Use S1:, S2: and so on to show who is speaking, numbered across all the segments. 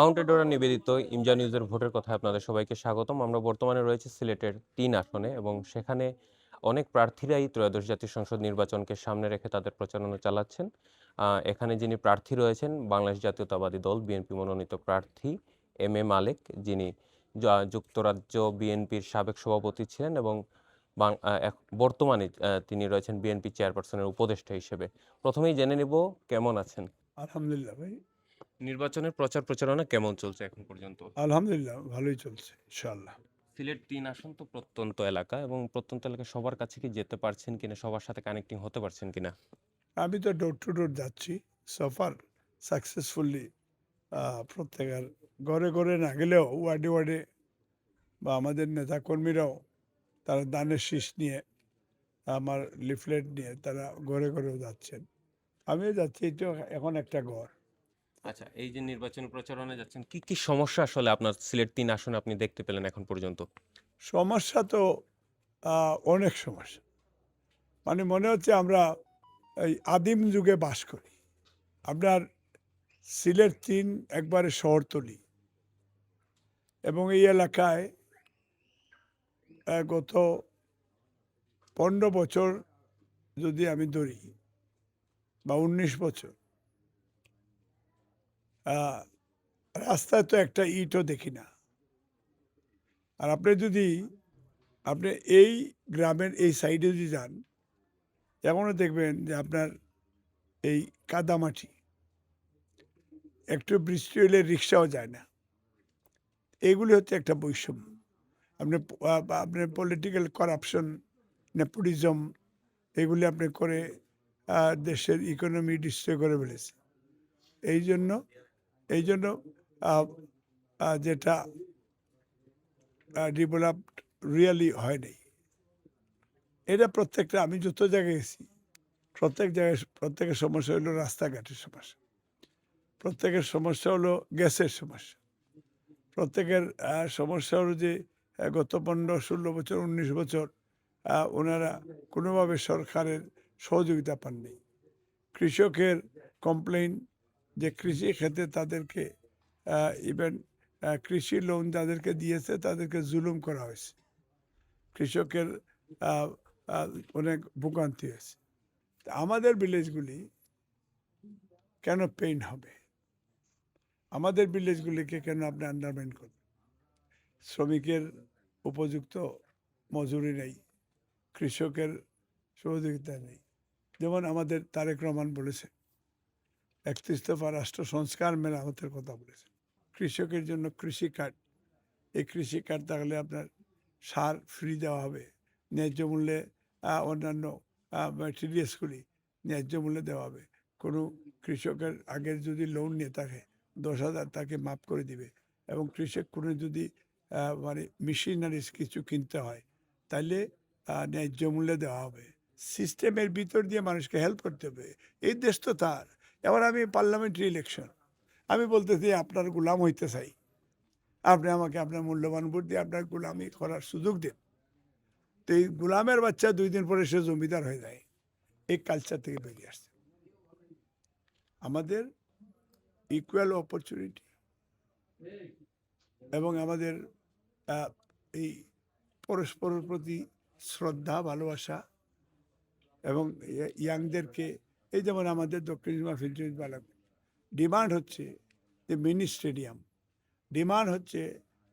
S1: Mount Adora নিবেদিত EMJA নিউজের ভোটের কথা আপনাদের সবাইকে স্বাগতম। আমরা বর্তমানে রয়েছে সিলেটের তিন আসনে এবং সেখানে অনেক প্রার্থীরাই ত্রয়োদশ জাতীয় সংসদ নির্বাচনকে সামনে রেখে তাদের প্রচারণা চালাচ্ছেন। এখানে যিনি প্রার্থী রয়েছেন, বাংলাদেশ জাতীয়তাবাদী দল বিএনপি মনোনীত প্রার্থী এম এ মালেক, যিনি যুক্তরাজ্য বিএনপির সাবেক সভাপতি ছিলেন এবং বর্তমানে তিনি রয়েছেন বিএনপি চেয়ারপারসনের উপদেষ্টা হিসেবে। প্রথমেই জেনে নিব, কেমন আছেন?
S2: আলহামদুলিল্লাহ ভাই
S1: নির্বাচনের প্রচার প্রচারণা কেমন চলছে এখন পর্যন্ত?
S2: আলহামদুলিল্লাহ ভালোই চলছে ইনশাআল্লাহ।
S1: সিলেট তিন আসন তো প্রত্যন্ত এলাকা এবং প্রত্যন্ত এলাকা সবার কাছে কি যেতে পারছেন কিনা সবার সাথে কানেক্টিং হতে পারছেন কিনা?
S2: আমি তো ডোর টু ডোর যাচ্ছি সফার সাকসেসফুলি প্রত্যেকের ঘরে ঘরে না গেলেও ওয়ার্ডে ওয়ার্ডে বা আমাদের নেতা কর্মীরাও তারা দানের শীষ নিয়ে আমার লিফলেট নিয়ে তারা ঘরে ঘরেও যাচ্ছেন। আমিও যাচ্ছি এটা এখন একটা ঘর।
S1: আচ্ছা এই যে নির্বাচনী প্রচারণায় যাচ্ছেন, কি কি সমস্যা আসলে আপনার সিলেট তিন আসনে আপনি দেখতে পেলেন এখন পর্যন্ত?
S2: সমস্যা তো অনেক সমস্যা। মানে মনে হচ্ছে আমরা এই আদিম যুগে বাস করি। আপনার সিলেট তিন একবারে শহরতলি। এবং এই এলাকায় গত পনেরো বছর যদি আমি ধরি, বা উনিশ বছর রাস্তায় তো একটা ইটও দেখি না। আর আপনি যদি, আপনি এই গ্রামের এই সাইডে যদি যান এখনও দেখবেন যে আপনার এই কাদামাটি, একটু বৃষ্টি হলে রিক্সাও যায় না। এগুলি হচ্ছে একটা বৈষম্য। আপনি প- আ- বা আপনার পলিটিক্যাল করাপশন নেপোটিজম এগুলি আপনি করে দেশের ইকোনমি ডিস্ট্রয় করে ফেলেছে এই জন্য এই জন্য যেটা ডেভেলপড রিয়েলি হয়নি এটা প্রত্যেকটা, আমি যত জায়গায় গেছি, প্রত্যেক জায়গায়, প্রত্যেকের সমস্যা হলো রাস্তাঘাটের সমস্যা। প্রত্যেকের সমস্যা হলো গ্যাসের সমস্যা। প্রত্যেকের সমস্যা হলো যে গত পনেরো, ষোলো বছর, উনিশ বছর ওনারা কোনোভাবে সরকারের সহযোগিতা পাননি। কৃষকের কমপ্লেন যে কৃষি ক্ষেত্রে তাদেরকে ইভেন কৃষি লোন যাদেরকে দিয়েছে তাদেরকে জুলুম করা হয়েছে। কৃষকের অনেক ভোগান্তি হয়েছে। আমাদের ভিলেজগুলি কেন পেইন হবে? আমাদের ভিলেজগুলিকে কেন আপনি আন্ডারমাইন করবেন? শ্রমিকের উপযুক্ত মজুরি নেই, কৃষকের সহযোগিতা নেই। যেমন আমাদের তারেক রহমান বলেছে একত্রিশ দফা রাষ্ট্র সংস্কার মেরামতের কথা বলেছে। কৃষকের জন্য কৃষি কার্ড। এই কৃষি কার্ড থাকলে আপনার সার ফ্রি দেওয়া হবে। ন্যায্য মূল্যে অন্যান্য ম্যাটেরিয়ালসগুলি ন্যায্য মূল্যে দেওয়া হবে। কোনো কৃষকের আগের যদি লোন নিয়ে থাকে, দশ হাজার তাকে মাফ করে দিবে। এবং কৃষক কোনো যদি মানে মেশিনারিজ কিছু কিনতে হয় তাহলে ন্যায্য মূল্যে দেওয়া হবে। সিস্টেমের ভিতর দিয়ে মানুষকে হেল্প করতে হবে। এই দেশ তো তার। এবার আমি পার্লামেন্টারি ইলেকশন আমি বলতেছি, আপনার গোলাম হইতে চাই। আপনি আমাকে আপনার মূল্যবান ভোট দিয়ে আপনার গোলামি করার সুযোগ দিন। তো এই গোলামের বাচ্চা দুই দিন পরে সে জমিদার হয়ে যায়। এই কালচার থেকে বেরিয়ে আসছে। আমাদের ইকুয়াল অপরচুনিটি এবং আমাদের এই পরস্পরের প্রতি শ্রদ্ধা, ভালোবাসা এবং ইয়াংদেরকে এই যেমন আমাদের দক্ষিণ ফিল্ড বালাক। ডিমান্ড হচ্ছে যে মিনি স্টেডিয়াম। ডিমান্ড হচ্ছে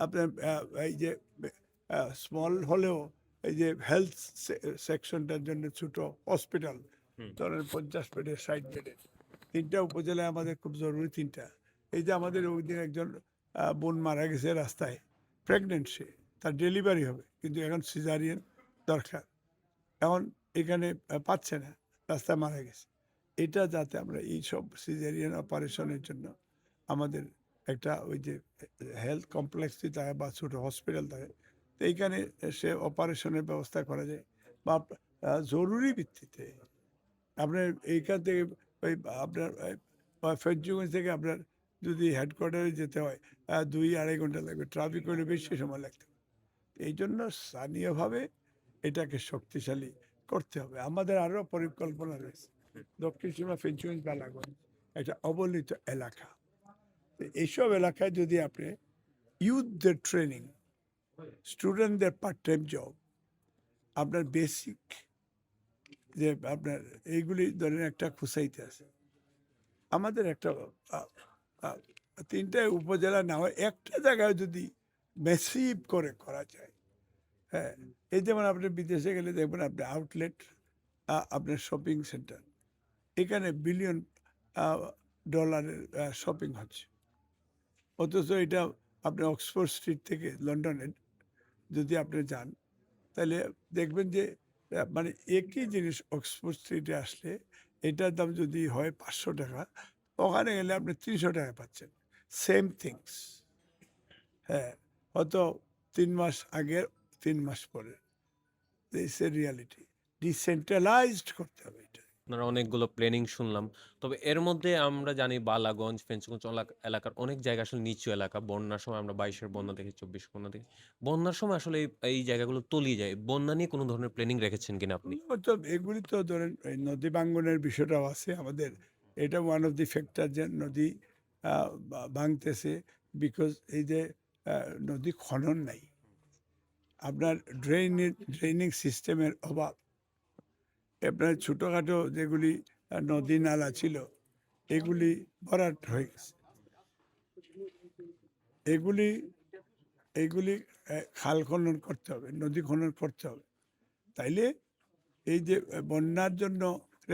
S2: আপনার এই যে স্মল হলেও এই যে হেলথ সেকশনটার জন্য ছোটো হসপিটাল ধরেন পঞ্চাশ বেডের ষাট বেডের তিনটা উপজেলায় আমাদের খুব জরুরি তিনটা। এই যে আমাদের ওই দিন একজন বোন মারা গেছে রাস্তায় প্রেগনেন্ট সে তার ডেলিভারি হবে কিন্তু এখন সিজারিয়ান দরকার। এখন এখানে পাচ্ছে না রাস্তায় মারা গেছে। এটা যাতে আমরা এই সব সিজারিয়ান অপারেশনের জন্য আমাদের একটা ওই যে হেলথ কমপ্লেক্স থাকে বা ছোটো হসপিটাল থাকে, তো এইখানে সে অপারেশনের ব্যবস্থা করা যায়। বা জরুরি ভিত্তিতে আপনার এইখান থেকে ওই আপনার ফেঞ্চুগঞ্জ থেকে আপনার যদি হেডকোয়ার্টারে যেতে হয় দুই আড়াই ঘণ্টা লাগবে। ট্রাফিক হলে বেশি সময় লাগতে পারে। এই জন্য স্থানীয়ভাবে এটাকে শক্তিশালী করতে হবে। আমাদের আরও পরিকল্পনা রয়েছে। দক্ষিণ সীমা ফেঞ্চুগঞ্জ বালাগঞ্জ একটা অবহেলিত এলাকা। এইসব এলাকায় যদি আপনি ইউথদের ট্রেনিং স্টুডেন্টদের পার্ট টাইম জব আপনার বেসিক যে আপনার এইগুলি ধরেন একটা খুসাইতে আছে। আমাদের একটা তিনটা উপজেলা না হয়, একটা জায়গায় যদি মেসিভ করে করা যায় হ্যাঁ এই যেমন আপনি বিদেশে গেলে দেখবেন আপনি আউটলেট আপনার শপিং সেন্টার এখানে বিলিয়ন ডলারের শপিং হচ্ছে। অথচ এটা আপনি অক্সফোর্ড স্ট্রিট থেকে লন্ডনে যদি আপনি যান, তাহলে দেখবেন যে মানে একই জিনিস অক্সফোর্ড স্ট্রিটে আসলে এটার দাম যদি হয় পাঁচশো টাকা, ওখানে গেলে আপনি তিনশো টাকা পাচ্ছেন। সেম থিংস হ্যাঁ হয়তো তিন মাস আগের তিন মাস পরে। দিস এ রিয়ালিটি ডিসেন্ট্রালাইজড করতে হবে এটা।
S1: আপনারা অনেকগুলো প্ল্যানিং শুনলাম। তবে এর মধ্যে আমরা জানি বালাগঞ্জ, ফেঞ্চগঞ্জ এলাকার অনেক জায়গা আসলে নিচু এলাকা। বন্যার সময় আমরা বাইশের বন্যা দেখি চব্বিশ বন্যা দেখি বন্যার সময় আসলে এই- জায়গাগুলো তলিয়ে যায়। বন্যা নিয়ে কোনো ধরনের প্ল্যানিং রেখেছেন কিনা আপনি?
S2: এগুলি তো ধরেন নদী ভাঙ্গনের বিষয়টাও আছে আমাদের। এটা ওয়ান অফ দি ফ্যাক্টর যে নদী ভাঙতেছে বিকজ এই যে নদী খনন নাই। আপনার ড্রেনের ড্রেনিং সিস্টেমের অভাব। আপনার ছোটোখাটো যেগুলি নদী নালা ছিল, এগুলি ভরাট হয়ে গেছে। এগুলি এগুলি খাল খনন করতে হবে, নদী খনন করতে হবে। তাইলে এই যে বন্যার জন্য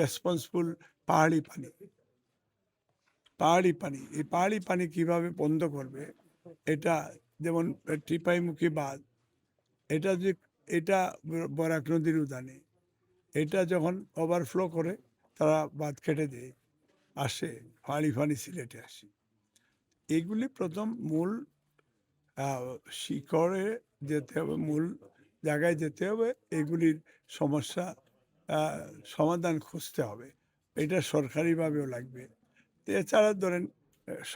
S2: রেসপন্সিবল পাহাড়ি পানি পাহাড়ি পানি, এই পাহাড়ি পানি কীভাবে বন্ধ করবে, এটা যেমন টিপাইমুখী বাঁধ, এটা যে, এটা বরাক নদীর উদানে এটা যখন ওভারফ্লো করে, তারা বাঁধ কেটে দিয়ে, আসে, ফাঁড়ি ফাঁড়ি সিলেটে আসে। এগুলি প্রথম মূল শিকড়ে যেতে হবে, মূল জায়গায় যেতে হবে, এগুলির সমস্যা সমাধান খুঁজতে হবে। এটা সরকারিভাবেও লাগবে। এছাড়া ধরেন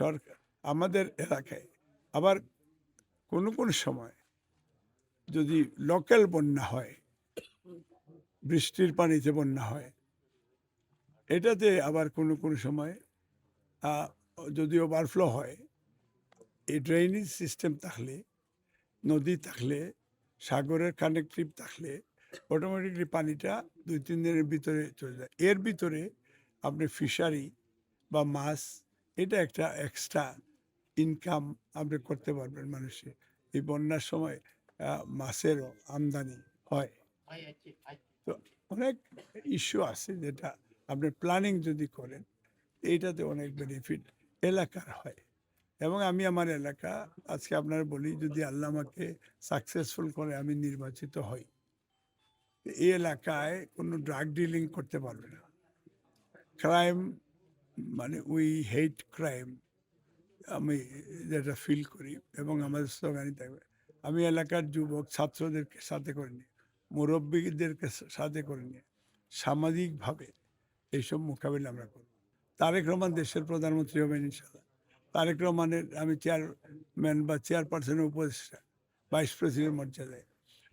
S2: সরকার আমাদের এলাকায় আবার কোনো কোনো সময় যদি লোকাল বন্যা হয় বৃষ্টির পানিতে বন্যা হয়। এটাতে আবার কোনো কোনো সময় যদি ওভারফ্লো হয় এই ড্রেনেজ সিস্টেম থাকলে, নদী থাকলে, সাগরের কানেকটিভ থাকলে অটোমেটিকলি পানিটা দুই, তিন দিনের ভিতরে চলে যায়। এর ভিতরে আপনি ফিশারি বা মাছ, এটা একটা এক্সট্রা ইনকাম আপনি করতে পারবেন মানুষের। এই বন্যার সময় মাছেরও আমদানি হয়। তো অনেক ইস্যু আছে যেটা আপনি প্ল্যানিং যদি করেন, এইটাতে অনেক বেনিফিট এলাকার হয়। এবং আমি আমার এলাকা, আজকে আপনার বলি যদি আল্লাহ আমাকে সাকসেসফুল করে, আমি নির্বাচিত হই। এই এলাকায় কোনো ড্রাগ ডিলিং করতে পারবে না। ক্রাইম মানে উই হেট ক্রাইম আমি যেটা ফিল করি এবং আমাদের স্লোগানই থাকবে আমি এলাকার যুবক, ছাত্রদেরকে সাথে করে নিয়ে মুরব্বীদেরকে সাথে করে নিয়ে সামাজিকভাবে এইসব মোকাবিলা আমরা করব। তারেক রহমান দেশের প্রধানমন্ত্রী হবেন ইনশাল্লাহ তারেক রহমানের আমি চেয়ারম্যান বা চেয়ারপারসনের উপদেষ্টা, ভাইস প্রেসিডেন্ট মর্যাদায়।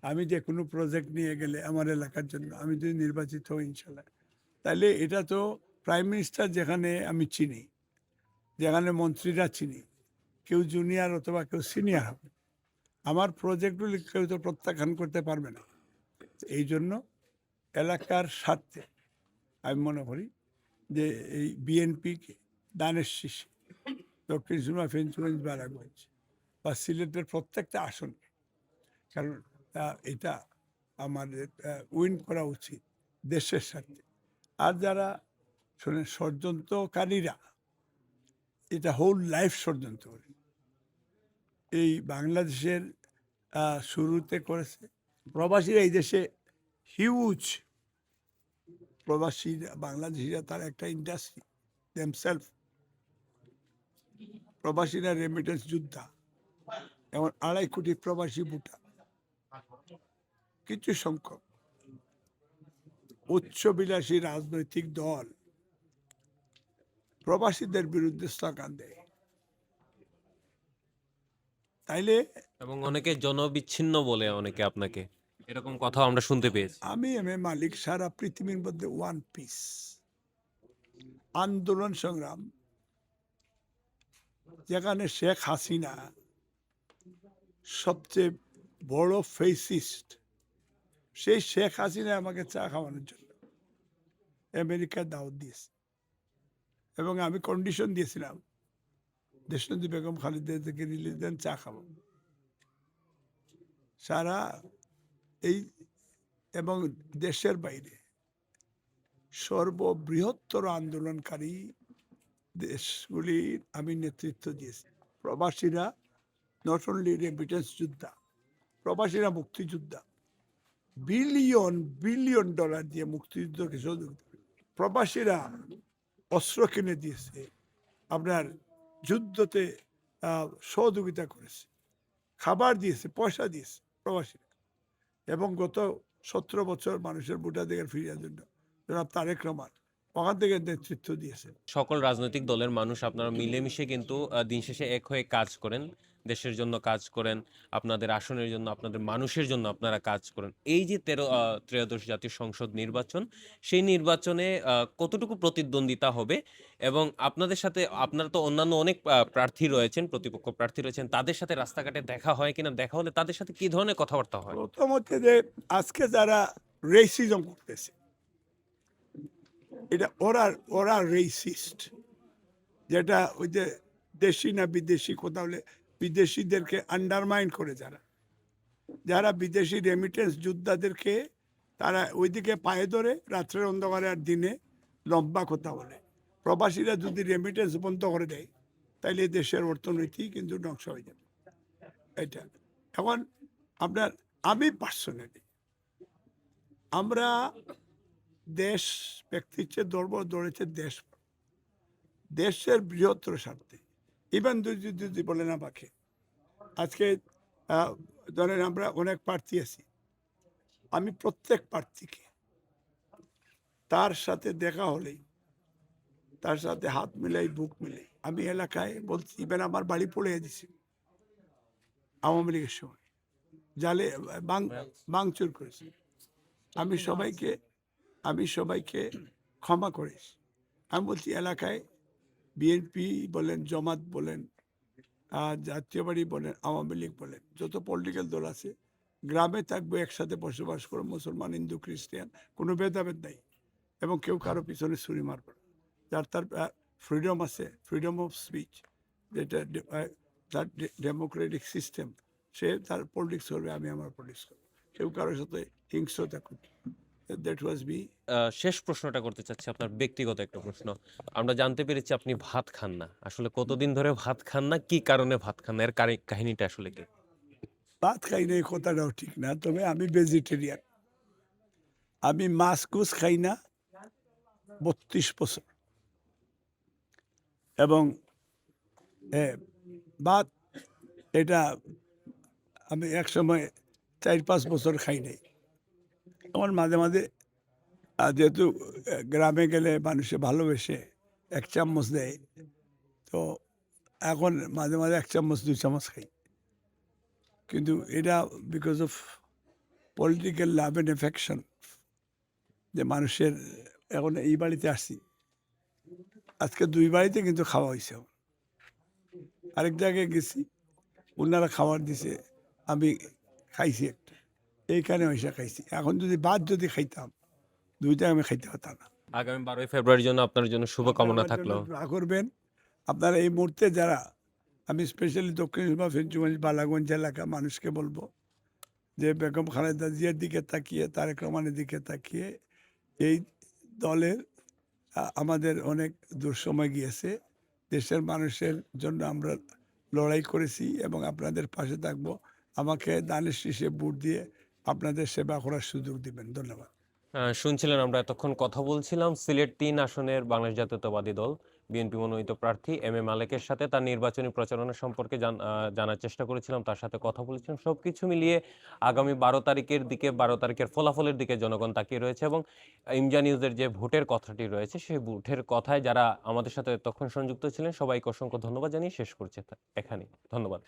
S2: আমি যে কোনো প্রজেক্ট নিয়ে গেলে আমার এলাকার জন্য আমি যদি নির্বাচিত হই ইনশাল্লাহ তাহলে এটা তো প্রাইম মিনিস্টার যেখানে আমি চিনি, যেখানে মন্ত্রীরা চিনি, কেউ জুনিয়র অথবা কেউ সিনিয়র হবে। আমার প্রজেক্টগুলি কেউ তো প্রত্যাখ্যান করতে পারবে না। এই জন্য এলাকার স্বার্থে আমি মনে করি যে এই বিএনপিকে দানের শীষে দক্ষিণ সুরমা ফেঞ্চুগঞ্জ বারাগঞ্জ বা সিলেটের প্রত্যেকটা আসন, কারণ এটা আমাদের উইন করা উচিত দেশের সাথে আর যারা শোনেন, ষড়যন্ত্রকারীরা, এটা হোল লাইফ ষড়যন্ত্র করে। এই বাংলাদেশের শুরুতে করেছে প্রবাসীরা এই দেশে হিউজ প্রবাসীরা, বাংলাদেশিরা, তার একটা ইন্ডাস্ট্রি দেমসেলফ প্রবাসীরা রেমিটেন্স যোদ্ধা। এমন আড়াই কোটি প্রবাসী ভুটা কিছু সংখ্যক। উচ্চবিলাসী রাজনৈতিক দল প্রবাসীদের বিরুদ্ধে স্লোগান দেয়। তাইলে
S1: এবং অনেকে জনবিচ্ছিন্ন বলে অনেকে আপনাকে। এরকম কথা আমরা শুনতে পেয়েছি।
S2: আমি এম এ মালিক, সারা পৃথিবীর মধ্যে ওয়ান পিস। আন্দোলন সংগ্রাম, যেখানে শেখ হাসিনা সবচেয়ে বড় ফেসিস্ট, সেই শেখ হাসিনা আমাকে চা খাওয়ানোর জন্য আমেরিকার দাওয়াত দিয়েছে। এবং আমি কন্ডিশন দিয়েছিলাম, দেশনন্দী বেগম খালিদা থেকে রিলিজ দেন, চা খাব। সারা এই এবং দেশের বাইরে সর্ববৃহত্তর আন্দোলনকারী দেশগুলির আমি নেতৃত্ব দিয়েছি। প্রবাসীরা নট অনলি রেমিটেন্স যোদ্ধা, প্রবাসীরা মুক্তিযোদ্ধা বিলিয়ন বিলিয়ন ডলার দিয়ে মুক্তিযুদ্ধকে প্রবাসীরা অস্ত্র কিনে দিয়েছে, আপনার যুদ্ধতে সহযোগিতা করেছে, খাবার দিয়েছে, পয়সা দিয়েছে। প্রবাসীরা এবং গত সতেরো বছর মানুষের ভোটাধিকার ফিরিয়ার জন্য জনাব তারেক রহমান ওখান থেকে নেতৃত্ব দিয়েছে
S1: সকল রাজনৈতিক দলের মানুষ আপনারা মিলেমিশে কিন্তু দিন শেষে এক হয়ে কাজ করেন। দেশের জন্য কাজ করেন, আপনাদের আসনের জন্য, আপনাদের মানুষের জন্য আপনারা কাজ করেন। এই যে তেরো ত্রয়োদশ জাতীয় সংসদ নির্বাচন, সেই নির্বাচনে কতটুকু প্রতিদ্বন্দ্বিতা হবে? এবং আপনাদের সাথে, আপনার তো অন্যান্য অনেক প্রার্থী রয়েছেন, প্রতিপক্ষ প্রার্থী রয়েছেন, তাদের সাথে রাস্তাঘাটে দেখা হয় কিনা, দেখা হলে তাদের সাথে কি ধরনের কথাবার্তা হয়?
S2: প্রথম হচ্ছে যে, আজকে যারা রেসিজম করতেছে, এটা ওরা ওরা রেসিস্ট যেটা ওই যে দেশি না বিদেশি কোথাও বিদেশিদেরকে আন্ডারমাইন করে যারা। যারা বিদেশি রেমিটেন্স যোদ্ধাদেরকে তারা ওইদিকে পায়ে ধরে রাত্রের অন্ধকারে আর দিনে লম্বা কথা বলে। প্রবাসীরা যদি রেমিটেন্স বন্ধ করে দেয় তাহলে দেশের অর্থনীতি কিন্তু ধ্বংস হয়ে যাবে। এটা। এখন আপনার, আমি পার্সোনালি আমরা দেশ ব্যক্তির চেয়ে দৌড়ব দৌড়েছে দেশ। দেশের বৃহত্তর স্বার্থে ইভেন যদি যদি বলেন আমাকে আজকে ধরেন আমরা অনেক প্রার্থী আছি। আমি প্রত্যেক প্রার্থীকে তার সাথে দেখা হলেই, তার সাথে হাত মিলাই, বুক মিলাই, আমি এলাকায় বলছি, ইভেন আমার বাড়ি পড়ে দিছি আওয়ামী লীগের সময়। জালে, বাং- ভাঙচুর করেছে। আমি সবাইকে আমি সবাইকে ক্ষমা করেছি। আমি বলছি, এলাকায় বিএনপি বলেন, জমাত বলেন আর জাতীয় বাড়ি বলেন, আওয়ামী লীগ বলেন, যত পলিটিক্যাল দল আছে, গ্রামে থাকবে, একসাথে বসবাস করে, মুসলমান, হিন্দু, খ্রিস্টান, কোনো ভেদাভেদ নাই এবং কেউ কারও পিছনে ছুরি মারবে না। যার তার ফ্রিডম আছে ফ্রিডম অফ স্পিচ যেটা তার ডেমোক্রেটিক সিস্টেম সে তার পলিটিক্স করবে, আমি আমার পলিটিক্স করব। কেউ কারোর সাথে হিংস্রতা করবে দ্যাট ওয়াজ বি
S1: আহ, শেষ প্রশ্নটা করতে চাচ্ছি আপনার ব্যক্তিগত একটা প্রশ্ন। আমরা জানতে পেরেছি আপনি ভাত খান না। আসলে কতদিন ধরে ভাত খান না? কি কারণে ভাত খান না? এর কাহিনীটা আসলে কি?
S2: ভাত খাই না এই কথাটাও ঠিক না তবে আমি ভেজিটেরিয়ান আমি মাছ কুচ খাই না বত্রিশ বছর। এবং ভাত এটা আমি এক সময় চার পাঁচ বছর খাই নাই। আমার মাঝে মাঝে যেহেতু গ্রামে গেলে মানুষে ভালোবেসে এক চামচ দেয়, তো এখন মাঝে মাঝে এক চামচ, দুই চামচ খাই কিন্তু এটা because of political love and affection যে মানুষের, এখন এই বাড়িতে আসছি আজকে দুই বাড়িতে কিন্তু খাওয়া হয়েছে। আরেক জায়গায় গেছি, ওনারা খাবার দিছে, আমি খাইছি এইখানে হয়েছে খাইছি। এখন যদি বাদ যদি খাইতাম দুইটা আমি খাইতে পারতাম না।
S1: আগামী বারোই ফেব্রুয়ারির জন্য আপনার জন্য শুভকামনা থাকল
S2: দোয়া করবেন। আপনারা এই মুহূর্তে যারা আমি স্পেশালি দক্ষিণ সুবা ফেঞ্চুগঞ্জ বালাগঞ্জ এলাকা মানুষকে বলব যে বেগম খালেদা জিয়ার দিকে তাকিয়ে তারেক রহমানের দিকে তাকিয়ে এই দলের আমাদের অনেক দুঃসময় গিয়েছে। দেশের মানুষের জন্য আমরা লড়াই করেছি এবং আপনাদের পাশে থাকব। আমাকে দানের শীষে বুট দিয়ে আপনাদের সেবা করার সুযোগ দিবেন। ধন্যবাদ।
S1: শুনছিলেন আমরা এতক্ষণ কথা বলছিলাম। সিলেট তিন আসনের বাংলাদেশ জাতীয়তাবাদী দল, বিএনপি মনোনীত প্রার্থী এম এ মালেকের সাথে তার নির্বাচনী প্রচারণা সম্পর্কে জানার চেষ্টা করেছিলাম। তার সাথে কথা বলেছিলাম। সব কিছু মিলিয়ে আগামী বারো তারিখের দিকে, বারো তারিখের ফলাফলের দিকে জনগণ তাকিয়ে রয়েছে এবং ইমজা নিউজের যে ভোটের কথাটি রয়েছে, সেই ভোটের কথায় যারা আমাদের সাথে তখন সংযুক্ত ছিলেন, সবাইকে অসংখ্য ধন্যবাদ জানিয়ে শেষ করছে এখানে। ধন্যবাদ।